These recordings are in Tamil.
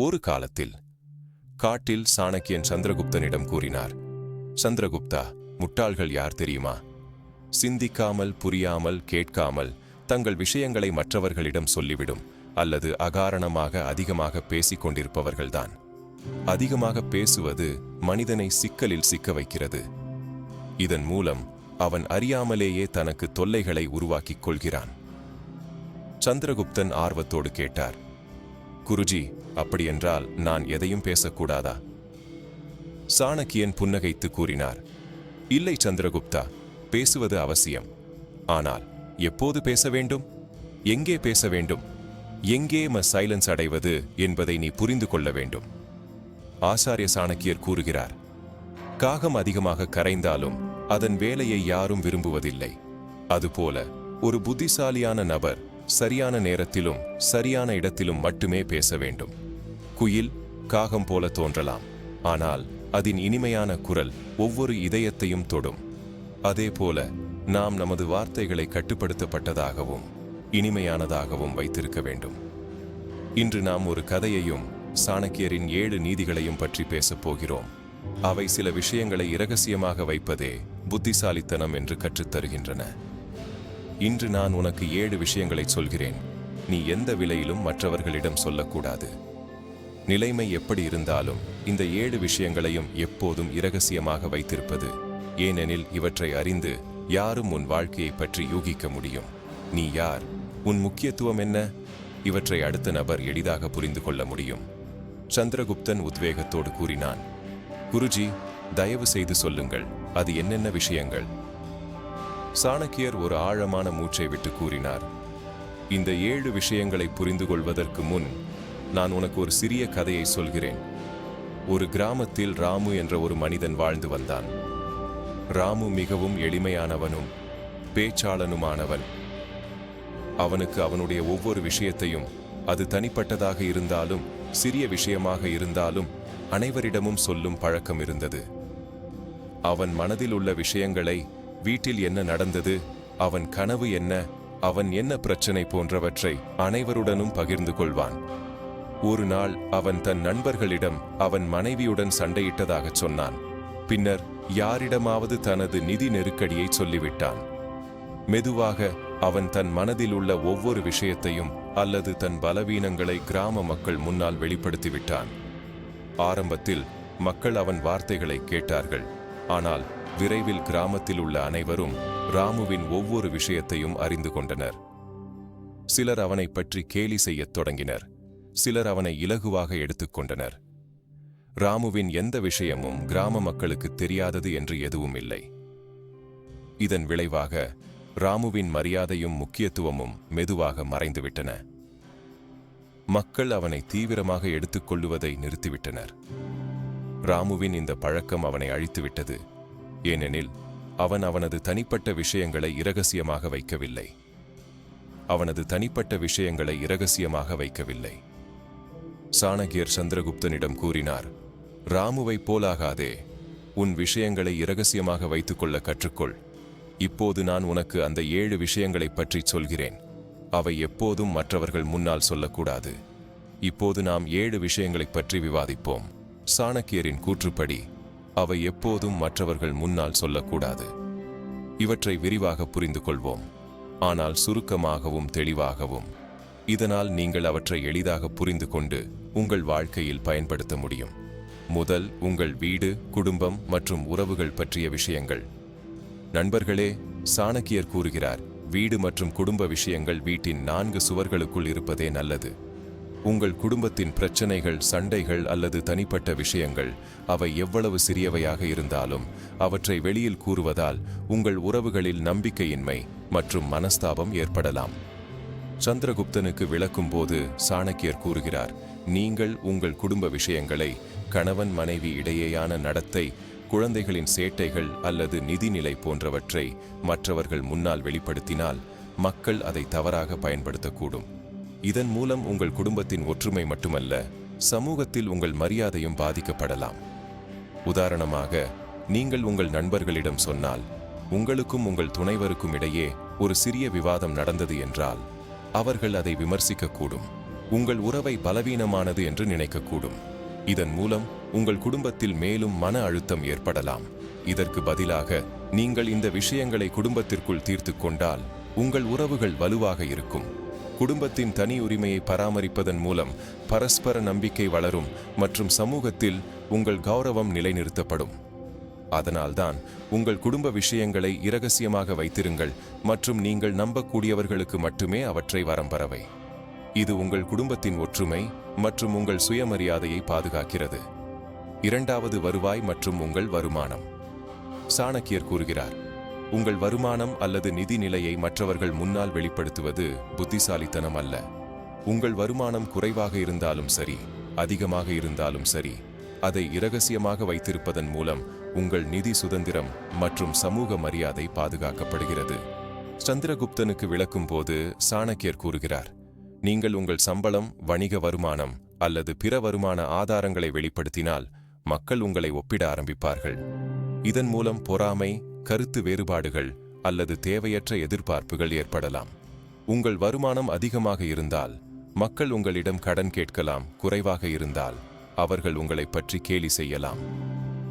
ஒரு காலத்தில் காட்டில் சாணக்கியன் சந்திரகுப்தனிடம் கூறினார் சந்திரகுப்தா முட்டாள்கள் யார் தெரியுமா? சிந்திக்காமல் புரியாமல் கேட்காமல் தங்கள் விஷயங்களை மற்றவர்களிடம் சொல்லிவிடும் அல்லது அகாரணமாக அதிகமாக பேசிக் கொண்டிருப்பவர்கள்தான். அதிகமாக பேசுவது மனிதனை சிக்கலில் சிக்க வைக்கிறது. இதன் மூலம் அவன் அறியாமலேயே தனக்கு தொல்லைகளை உருவாக்கிக் கொள்கிறான். சந்திரகுப்தன் ஆர்வத்தோடு கேட்டார் குருஜி அப்படியென்றால் நான் எதையும் பேசக்கூடாதா? சாணக்கியன் புன்னகைத்து கூறினார். இல்லை சந்திரகுப்தா பேசுவது அவசியம். ஆனால் எப்போது பேச வேண்டும்? எங்கே பேச வேண்டும்? எங்கே ம சைலன்ஸ் அடைவது என்பதை நீ புரிந்து கொள்ள வேண்டும். ஆசாரிய சாணக்கியர் கூறுகிறார். காகம் அதிகமாக கரைந்தாலும் அதன் வேலையை யாரும் விரும்புவதில்லை. அதுபோல ஒரு புத்திசாலியான நபர் சரியான நேரத்திலும் சரியான இடத்திலும் மட்டுமே பேச வேண்டும். குயில் காகம் போல தோன்றலாம். ஆனால் அதன் இனிமையான குரல் ஒவ்வொரு இதயத்தையும் தொடும். அதேபோல நாம் நமது வார்த்தைகளை கட்டுப்படுத்தப்பட்டதாகவும் இனிமையானதாகவும் வைத்திருக்க வேண்டும். இன்று நாம் ஒரு கதையையும் சாணக்கியரின் ஏழு நீதிகளையும் பற்றி பேசப் போகிறோம். அவை சில விஷயங்களை இரகசியமாக வைப்பதே புத்திசாலித்தனம் என்று கற்றுத்தருகின்றன இன்று நான் உனக்கு ஏழு விஷயங்களை சொல்கிறேன். நீ எந்த விலையிலும் மற்றவர்களிடம் சொல்லக்கூடாது. நிலைமை எப்படி இருந்தாலும் இந்த ஏழு விஷயங்களையும் எப்போதும் இரகசியமாக வைத்திருப்பது. ஏனெனில் இவற்றை அறிந்து யாரும் உன் வாழ்க்கையை பற்றி யூகிக்க முடியும். நீ யார்? உன் முக்கியத்துவம் என்ன? இவற்றை அடுத்த நபர் எளிதாக புரிந்து கொள்ள முடியும். சந்திரகுப்தன் உத்வேகத்தோடு கூறினான். குருஜி தயவு செய்து சொல்லுங்கள். அது என்னென்ன விஷயங்கள்? சாணக்கியர் ஒரு ஆழமான மூச்சை விட்டு கூறினார். இந்த ஏழு விஷயங்களை புரிந்து கொள்வதற்கு முன் நான் உனக்கு ஒரு சிறிய கதையை சொல்கிறேன். ஒரு கிராமத்தில் ராமு என்ற ஒரு மனிதன் வாழ்ந்து வந்தான். ராமு மிகவும் எளிமையானவனும் பேச்சாளனுமானவன். அவனுக்கு அவனுடைய ஒவ்வொரு விஷயத்தையும் அது தனிப்பட்டதாக இருந்தாலும் சிறிய விஷயமாக இருந்தாலும் அனைவரிடமும் சொல்லும் பழக்கம் இருந்தது. அவன் மனதில் உள்ள விஷயங்களை வீட்டில் என்ன நடந்தது அவன் கனவு என்ன அவன் என்ன பிரச்சனை போன்றவற்றை அனைவருடனும் பகிர்ந்து கொள்வான். ஒரு நாள் அவன் தன் நண்பர்களிடம் அவன் மனைவியுடன் சண்டையிட்டதாகச் சொன்னான். பின்னர் யாரிடமாவது தனது நிதி நெருக்கடியை சொல்லிவிட்டான். மெதுவாக அவன் தன் மனதில் உள்ள ஒவ்வொரு விஷயத்தையும் அல்லது தன் பலவீனங்களை கிராம மக்கள் முன்னால் வெளிப்படுத்திவிட்டான். ஆரம்பத்தில் மக்கள் அவன் வார்த்தைகளை கேட்டார்கள். ஆனால் விரைவில் கிராமத்தில் உள்ள அனைவரும் ராமுவின் ஒவ்வொரு விஷயத்தையும் அறிந்து கொண்டனர். சிலர் அவனைப் பற்றி கேலி செய்யத் தொடங்கினர். சிலர் அவனை இலகுவாக எடுத்துக்கொண்டனர் ராமுவின் எந்த விஷயமும் கிராம மக்களுக்கு தெரியாதது என்று எதுவும் இல்லை. இதன் விளைவாக ராமுவின் மரியாதையும் முக்கியத்துவமும் மெதுவாக மறைந்துவிட்டன. மக்கள் அவனை தீவிரமாக எடுத்துக்கொள்ளுவதை நிறுத்திவிட்டனர். ராமுவின் இந்த பழக்கம் அவனை அழித்துவிட்டது. ஏனெனில் அவன் அவனது தனிப்பட்ட விஷயங்களை இரகசியமாக வைக்கவில்லை. அவனது தனிப்பட்ட விஷயங்களை இரகசியமாக வைக்கவில்லை. சாணகியர் சந்திரகுப்தனிடம் கூறினார் ராமுவைப் போலாகாதே. உன் விஷயங்களை இரகசியமாக வைத்துக்கொள்ள கற்றுக்கொள். இப்போது நான் உனக்கு அந்த ஏழு விஷயங்களைப் பற்றி சொல்கிறேன். அவை எப்போதும் மற்றவர்கள் முன்னால் சொல்லக்கூடாது. இப்போது நாம் ஏழு விஷயங்களைப் பற்றி விவாதிப்போம். சாணக்கியரின் கூற்றுப்படி அவை எப்போதும் மற்றவர்கள் முன்னால் சொல்லக்கூடாது. இவற்றை விரிவாக புரிந்து கொள்வோம். ஆனால் சுருக்கமாகவும் தெளிவாகவும். இதனால் நீங்கள் அவற்றை எளிதாக புரிந்து கொண்டு உங்கள் வாழ்க்கையில் பயன்படுத்த முடியும். முதல் உங்கள் வீடு குடும்பம் மற்றும் உறவுகள் பற்றிய விஷயங்கள். நண்பர்களே சாணக்கியர் கூறுகிறார் வீடு மற்றும் குடும்ப விஷயங்கள் வீட்டின் நான்கு சுவர்களுக்குள் இருப்பதே நல்லது. உங்கள் குடும்பத்தின் பிரச்சனைகள் சண்டைகள் அல்லது தனிப்பட்ட விஷயங்கள் அவை எவ்வளவு சிறியவையாக இருந்தாலும் அவற்றை வெளியில் கூறுவதால் உங்கள் உறவுகளில் நம்பிக்கையின்மை மற்றும் மனஸ்தாபம் ஏற்படலாம். சந்திரகுப்தனுக்கு விளக்கும்போது சாணக்கியர் கூறுகிறார் நீங்கள் உங்கள் குடும்ப விஷயங்களை கணவன் மனைவி இடையேயான நடத்தை குழந்தைகளின் சேட்டைகள் அல்லது நிதிநிலை போன்றவற்றை மற்றவர்கள் முன்னால் வெளிப்படுத்தினால் மக்கள் அதை தவறாக பயன்படுத்தக்கூடும். இதன் மூலம் உங்கள் குடும்பத்தின் ஒற்றுமை மட்டுமல்ல சமூகத்தில் உங்கள் மரியாதையும் பாதிக்கப்படலாம். உதாரணமாக நீங்கள் உங்கள் நண்பர்களிடம் சொன்னால் உங்களுக்கும் உங்கள் துணைவருக்கும் இடையே ஒரு சிறிய விவாதம் நடந்தது என்றால் அவர்கள் அதை விமர்சிக்கக்கூடும். உங்கள் உறவை பலவீனமானது என்று நினைக்கக்கூடும். இதன் மூலம் உங்கள் குடும்பத்தில் மேலும் மன அழுத்தம் ஏற்படலாம். இதற்கு பதிலாக நீங்கள் இந்த விஷயங்களை குடும்பத்திற்குள் தீர்த்து கொண்டால் உங்கள் உறவுகள் வலுவாக இருக்கும். குடும்பத்தின் தனி உரிமையை பராமரிப்பதன் மூலம் பரஸ்பர நம்பிக்கை வளரும் மற்றும் சமூகத்தில் உங்கள் கௌரவம் நிலைநிறுத்தப்படும். அதனால்தான் உங்கள் குடும்ப விஷயங்களை இரகசியமாக வைத்திருங்கள் மற்றும் நீங்கள் நம்பக்கூடியவர்களுக்கு மட்டுமே அவற்றை வரம்பரவை இது உங்கள் குடும்பத்தின் ஒற்றுமை மற்றும் உங்கள் சுயமரியாதையை பாதுகாக்கிறது. இரண்டாவது வருவாய் மற்றும் உங்கள் வருமானம். சாணக்கியர் கூறுகிறார் உங்கள் வருமானம் அல்லது நிதி நிலையை மற்றவர்கள் முன்னால் வெளிப்படுத்துவது புத்திசாலித்தனம் அல்ல. உங்கள் வருமானம் குறைவாக இருந்தாலும் சரி அதிகமாக இருந்தாலும் சரி அதை இரகசியமாக வைத்திருப்பதன் மூலம் உங்கள் நிதி சுதந்திரம் மற்றும் சமூக மரியாதை பாதுகாக்கப்படுகிறது. சந்திரகுப்தனுக்கு விளக்கும் போது சாணக்கியர் கூறுகிறார் நீங்கள் உங்கள் சம்பளம் வணிக வருமானம் அல்லது பிற வருமான ஆதாரங்களை வெளிப்படுத்தினால் மக்கள் உங்களை ஒப்பிட ஆரம்பிப்பார்கள். இதன் மூலம் பொறாமை கருத்து வேறுபாடுகள் அல்லது தேவையற்ற எதிர்பார்ப்புகள் ஏற்படலாம். உங்கள் வருமானம் அதிகமாக இருந்தால் மக்கள் உங்களிடம் கடன் கேட்கலாம் குறைவாக இருந்தால் அவர்கள் உங்களைப் பற்றி கேலி செய்யலாம்.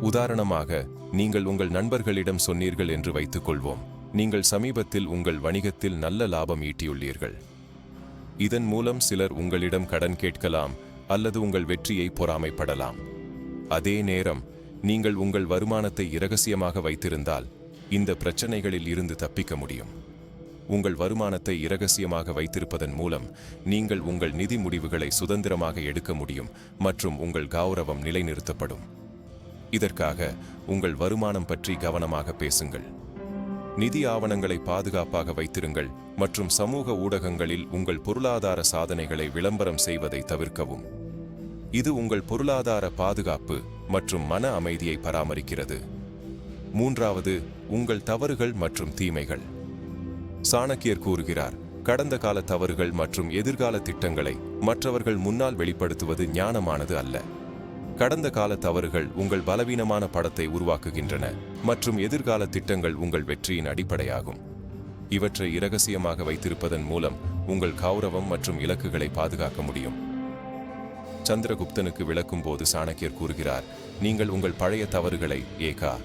உதாரணமாக நீங்கள் உங்கள் நண்பர்களிடம் சொன்னீர்கள் என்று வைத்துக் கொள்வோம் நீங்கள் சமீபத்தில் உங்கள் வணிகத்தில் நல்ல லாபம் ஈட்டியுள்ளீர்கள். இதன் மூலம் சிலர் உங்களிடம் கடன் கேட்கலாம் அல்லது உங்கள் வெற்றியை பொறாமைப்படலாம். அதே நேரம் நீங்கள் உங்கள் வருமானத்தை இரகசியமாக வைத்திருந்தால் இந்த பிரச்சனைகளில் இருந்து தப்பிக்க முடியும். உங்கள் வருமானத்தை இரகசியமாக வைத்திருப்பதன் மூலம் நீங்கள் உங்கள் நிதி முடிவுகளை சுதந்திரமாக எடுக்க முடியும் மற்றும் உங்கள் கௌரவம் நிலைநிறுத்தப்படும். இதற்காக உங்கள் வருமானம் பற்றி கவனமாக பேசுங்கள். நிதி ஆவணங்களை பாதுகாப்பாக வைத்திருங்கள் மற்றும் சமூக ஊடகங்களில் உங்கள் பொருளாதார சாதனைகளை விளம்பரம் செய்வதை தவிர்க்கவும். இது உங்கள் பொருளாதார பாதுகாப்பு மற்றும் மன அமைதியை பராமரிக்கிறது. மூன்றாவது உங்கள் தவறுகள் மற்றும் தீமைகள். சாணக்கியர் கூறுகிறார் கடந்த கால தவறுகள் மற்றும் எதிர்கால திட்டங்களை மற்றவர்கள் முன்னால் வெளிப்படுத்துவது ஞானமானது அல்ல. கடந்த கால தவறுகள் உங்கள் பலவீனமான படத்தை உருவாக்குகின்றன மற்றும் எதிர்கால திட்டங்கள் உங்கள் வெற்றியின் அடிப்படையாகும். இவற்றை இரகசியமாக வைத்திருப்பதன் மூலம் உங்கள் கௌரவம் மற்றும் இலக்குகளை பாதுகாக்க முடியும். சந்திரகுப்தனுக்கு விளக்கும் போது சாணக்கியர் கூறுகிறார் நீங்கள் உங்கள் பழைய தவறுகளை ஏகா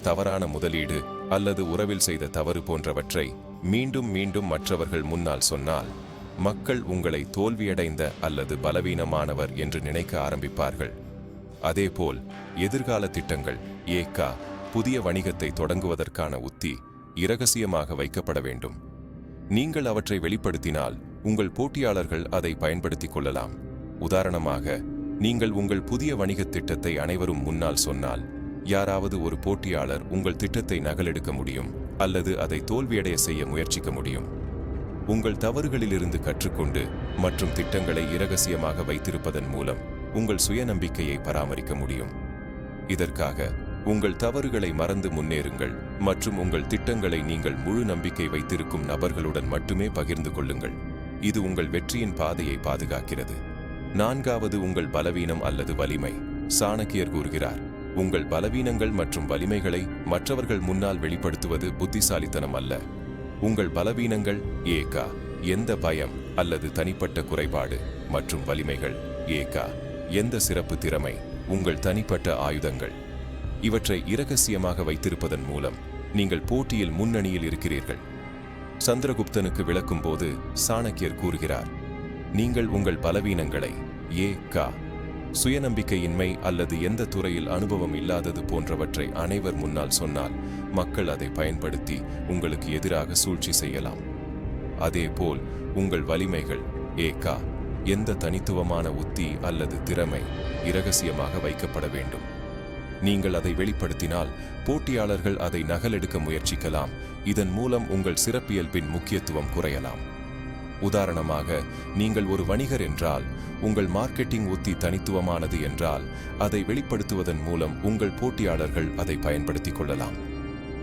தவறான முதலீடு அல்லது உறவில் செய்த தவறு போன்றவற்றை மீண்டும் மீண்டும் மற்றவர்கள் முன்னால் சொன்னால் மக்கள் உங்களை தோல்வியடைந்த அல்லது பலவீனமானவர் என்று நினைக்க ஆரம்பிப்பார்கள். அதேபோல் எதிர்கால திட்டங்கள் ஏகா புதிய வணிகத்தை தொடங்குவதற்கான உத்தி இரகசியமாக வைக்கப்பட வேண்டும். நீங்கள் அவற்றை வெளிப்படுத்தினால் உங்கள் போட்டியாளர்கள் அதை பயன்படுத்திக் கொள்ளலாம். உதாரணமாக நீங்கள் உங்கள் புதிய வணிகத் திட்டத்தை அனைவரும் முன்னால் சொன்னால் யாராவது ஒரு போட்டியாளர் உங்கள் திட்டத்தை நகலெடுக்க முடியும் அல்லது அதை தோல்வியடைய செய்ய முயற்சிக்க முடியும். உங்கள் தவறுகளிலிருந்து கற்றுக்கொண்டு மற்றும் திட்டங்களை இரகசியமாக வைத்திருப்பதன் மூலம் உங்கள் சுயநம்பிக்கையை பராமரிக்க முடியும். இதற்காக உங்கள் தவறுகளை மறந்து முன்னேறுங்கள் மற்றும் உங்கள் திட்டங்களை நீங்கள் முழு நம்பிக்கை வைத்திருக்கும் நபர்களுடன் மட்டுமே பகிர்ந்து கொள்ளுங்கள். இது உங்கள் வெற்றியின் பாதையை பாதுகாக்கிறது. நான்காவது உங்கள் பலவீனம் அல்லது வலிமை சாணக்கியர் கூறுகிறார். உங்கள் பலவீனங்கள் மற்றும் வலிமைகளை மற்றவர்கள் முன்னால் வெளிப்படுத்துவது புத்திசாலித்தனம் அல்ல. உங்கள் பலவீனங்கள் ஏகா எந்த பயம் அல்லது தனிப்பட்ட குறைபாடு மற்றும் வலிமைகள் ஏகா எந்த சிறப்பு திறமை உங்கள் தனிப்பட்ட ஆயுதங்கள். இவற்றை இரகசியமாக வைத்திருப்பதன் மூலம் நீங்கள் போட்டியில் முன்னணியில் இருக்கிறீர்கள். சந்திரகுப்தனுக்கு விளக்கும்போது சாணக்கியர் கூறுகிறார் நீங்கள் உங்கள் பலவீனங்களை ஏ கா சுயநம்பிக்கையின்மை அல்லது எந்த துறையில் அனுபவம் இல்லாதது போன்றவற்றை அனைவர் முன்னால் சொன்னால் மக்கள் அதை பயன்படுத்தி உங்களுக்கு எதிராக சூழ்ச்சி செய்யலாம். அதேபோல் உங்கள் வலிமைகள் ஏகா எந்த தனித்துவமான உத்தி அல்லது திறமை இரகசியமாக வைக்கப்பட வேண்டும். நீங்கள் அதை வெளிப்படுத்தினால் போட்டியாளர்கள் அதை நகலெடுக்க முயற்சிக்கலாம். இதன் மூலம் உங்கள் சிறப்பியல்பின் முக்கியத்துவம் குறையலாம். உதாரணமாக நீங்கள் ஒரு வணிகர் என்றால் உங்கள் மார்க்கெட்டிங் உத்தி தனித்துவமானது என்றால் அதை வெளிப்படுத்துவதன் மூலம் உங்கள் போட்டியாளர்கள் அதை பயன்படுத்திக் கொள்ளலாம்.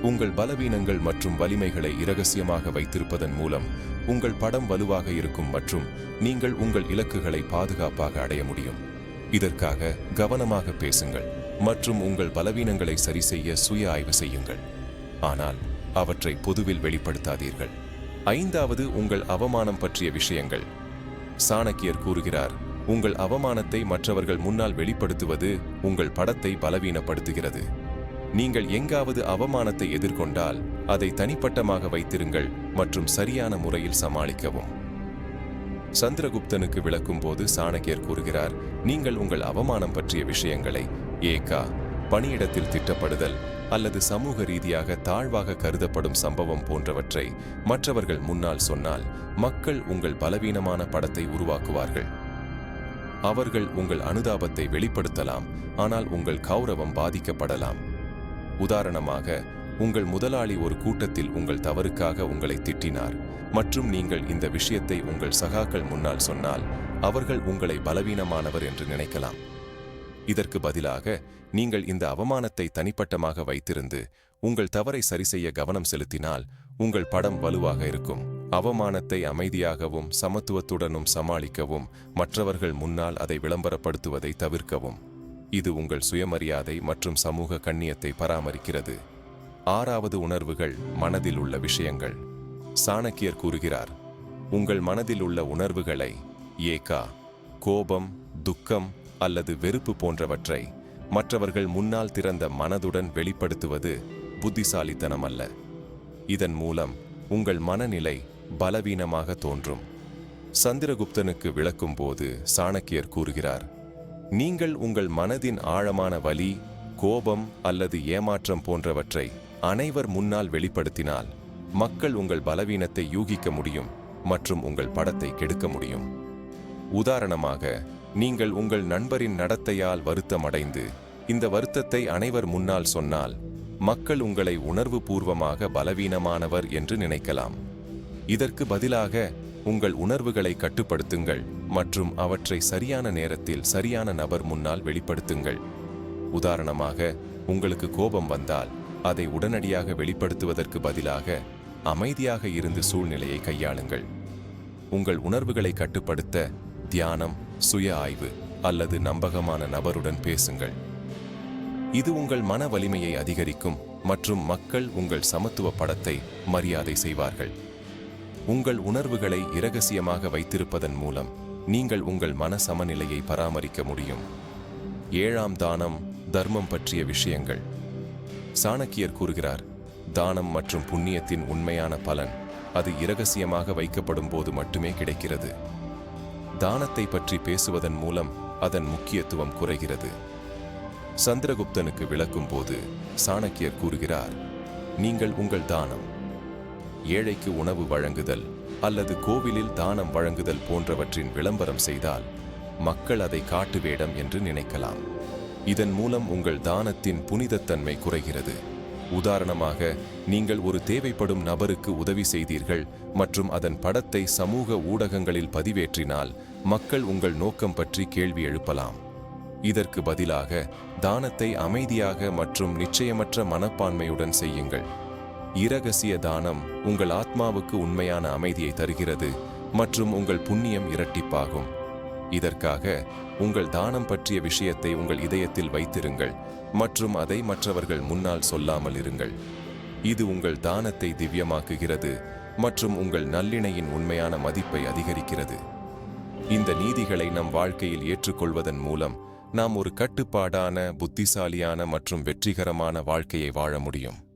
உங்கள் பலவீனங்கள் மற்றும் வலிமைகளை இரகசியமாக வைத்திருப்பதன் மூலம் உங்கள் படம் வலுவாக இருக்கும் மற்றும் நீங்கள் உங்கள் இலக்குகளை பாதுகாப்பாக அடைய முடியும். இதற்காக கவனமாக பேசுங்கள் மற்றும் உங்கள் பலவீனங்களை சரிசெய்ய சுய ஆய்வு செய்யுங்கள். ஆனால் அவற்றை பொதுவில் வெளிப்படுத்தாதீர்கள். ஐந்தாவது உங்கள் அவமானம் பற்றிய விஷயங்கள். சாணக்கியர் கூறுகிறார் உங்கள் அவமானத்தை மற்றவர்கள் முன்னால் வெளிப்படுத்துவது உங்கள் படத்தை பலவீனப்படுத்துகிறது. நீங்கள் எங்காவது அவமானத்தை எதிர்கொண்டால் அதை தனிப்பட்டமாக வைத்திருங்கள் மற்றும் சரியான முறையில் சமாளிக்கவும். சந்திரகுப்தனுக்கு விளக்கும்போது சாணக்கியர் கூறுகிறார் நீங்கள் உங்கள் அவமானம் பற்றிய விஷயங்களை ஏகா பணியிடத்தில் திட்டப்படுதல் அல்லது சமூக ரீதியாக தாழ்வாக கருதப்படும் சம்பவம் போன்றவற்றை மற்றவர்கள் முன்னால் சொன்னால் மக்கள் உங்கள் பலவீனமான படத்தை உருவாக்குவார்கள். அவர்கள் உங்கள் அனுதாபத்தை வெளிப்படுத்தலாம் ஆனால் உங்கள் கௌரவம் பாதிக்கப்படலாம். உதாரணமாக உங்கள் முதலாளி ஒரு கூட்டத்தில் உங்கள் தவறுக்காக உங்களை திட்டினார் மற்றும் நீங்கள் இந்த விஷயத்தை உங்கள் சகாக்கள் முன்னால் சொன்னால் அவர்கள் உங்களை பலவீனமானவர் என்று நினைக்கலாம். இதற்கு பதிலாக நீங்கள் இந்த அவமானத்தை தனிப்பட்டமாக வைத்திருந்து உங்கள் தவறை சரிசெய்ய கவனம் செலுத்தினால் உங்கள் படம் வலுவாக இருக்கும். அவமானத்தை அமைதியாகவும் சமத்துவத்துடனும் சமாளிக்கவும் மற்றவர்கள் முன்னால் அதை விளம்பரப்படுத்துவதை தவிர்க்கவும். இது உங்கள் சுயமரியாதை மற்றும் சமூக கண்ணியத்தை பராமரிக்கிறது. ஆறாவது உணர்வுகள் மனதில் உள்ள விஷயங்கள். சாணக்கியர் கூறுகிறார் உங்கள் மனதில் உள்ள உணர்வுகளை ஏகா கோபம் துக்கம் அல்லது வெறுப்பு போன்றவற்றை மற்றவர்கள் முன்னால் திறந்த மனதுடன் வெளிப்படுத்துவது புத்திசாலித்தனம் அல்ல இதன் மூலம் உங்கள் மனநிலை பலவீனமாக தோன்றும். சந்திரகுப்தனுக்கு விளக்கும்போது சாணக்கியர் கூறுகிறார் நீங்கள் உங்கள் மனதின் ஆழமான வலி கோபம் அல்லது ஏமாற்றம் போன்றவற்றை அனைவர் முன்னால் வெளிப்படுத்தினால் மக்கள் உங்கள் பலவீனத்தை யூகிக்க முடியும் மற்றும் உங்கள் படத்தை கெடுக்க முடியும். உதாரணமாக நீங்கள் உங்கள் நண்பரின் நடத்தையால் வருத்தமடைந்து இந்த வருத்தத்தை அனைவர் முன்னால் சொன்னால் மக்கள் உங்களை உணர்வு பூர்வமாக பலவீனமானவர் என்று நினைக்கலாம். இதற்கு பதிலாக உங்கள் உணர்வுகளை கட்டுப்படுத்துங்கள் மற்றும் அவற்றை சரியான நேரத்தில் சரியான நபர் முன்னால் வெளிப்படுத்துங்கள். உதாரணமாக உங்களுக்கு கோபம் வந்தால் அதை உடனடியாக வெளிப்படுத்துவதற்கு பதிலாக அமைதியாக இருந்து சூழ்நிலையை கையாளுங்கள். உங்கள் உணர்வுகளை கட்டுப்படுத்த தியானம் சுய ஆய்வு அல்லது நம்பகமான நபருடன் பேசுங்கள். இது உங்கள் மன வலிமையை அதிகரிக்கும் மற்றும் மக்கள் உங்கள் சமத்துவ படத்தை மரியாதை செய்வார்கள். உங்கள் உணர்வுகளை இரகசியமாக வைத்திருப்பதன் மூலம் நீங்கள் உங்கள் மன சமநிலையை பராமரிக்க முடியும். ஏழாம் தானம் தர்மம் பற்றிய விஷயங்கள். சாணக்கியர் கூறுகிறார் தானம் மற்றும் புண்ணியத்தின் உண்மையான பலன் அது இரகசியமாக வைக்கப்படும் போது மட்டுமே கிடைக்கிறது. தானத்தை பற்றி பேசுவதன் மூலம் அதன் முக்கியத்துவம் குறைகிறது. சந்திரகுப்தனுக்கு விளக்கும் போது சாணக்கியர் கூறுகிறார் நீங்கள் உங்கள் தானம் ஏழைக்கு உணவு வழங்குதல் அல்லது கோவிலில் தானம் வழங்குதல் போன்றவற்றின் விளம்பரம் செய்தால் மக்கள் அதை காட்டு வேடம் என்று நினைக்கலாம். இதன் மூலம் உங்கள் தானத்தின் புனிதத்தன்மை குறைகிறது. உதாரணமாக நீங்கள் ஒரு தேவைப்படும் நபருக்கு உதவி செய்தீர்கள் மற்றும் அதன் படத்தை சமூக ஊடகங்களில் பதிவேற்றினால் மக்கள் உங்கள் நோக்கம் பற்றி கேள்வி எழுப்பலாம். இதற்கு பதிலாக தானத்தை அமைதியாக மற்றும் நிச்சயமற்ற மனப்பான்மையுடன் செய்யுங்கள். இரகசிய தானம் உங்கள் ஆத்மாவுக்கு உண்மையான அமைதியை தருகிறது மற்றும் உங்கள் புண்ணியம் இரட்டிப்பாகும். இதற்காக உங்கள் தானம் பற்றிய விஷயத்தை உங்கள் இதயத்தில் வைத்திருங்கள் மற்றும் அதை மற்றவர்கள் முன்னால் சொல்லாமல் இருங்கள். இது உங்கள் தானத்தை திவ்யமாக்குகிறது மற்றும் உங்கள் நல்லிணையின் உண்மையான மதிப்பை அதிகரிக்கிறது. இந்த நீதிகளை நம் வாழ்க்கையில் ஏற்றுக்கொள்வதன் மூலம் நாம் ஒரு கட்டுப்பாடான புத்திசாலியான மற்றும் வெற்றிகரமான வாழ்க்கையை வாழ முடியும்.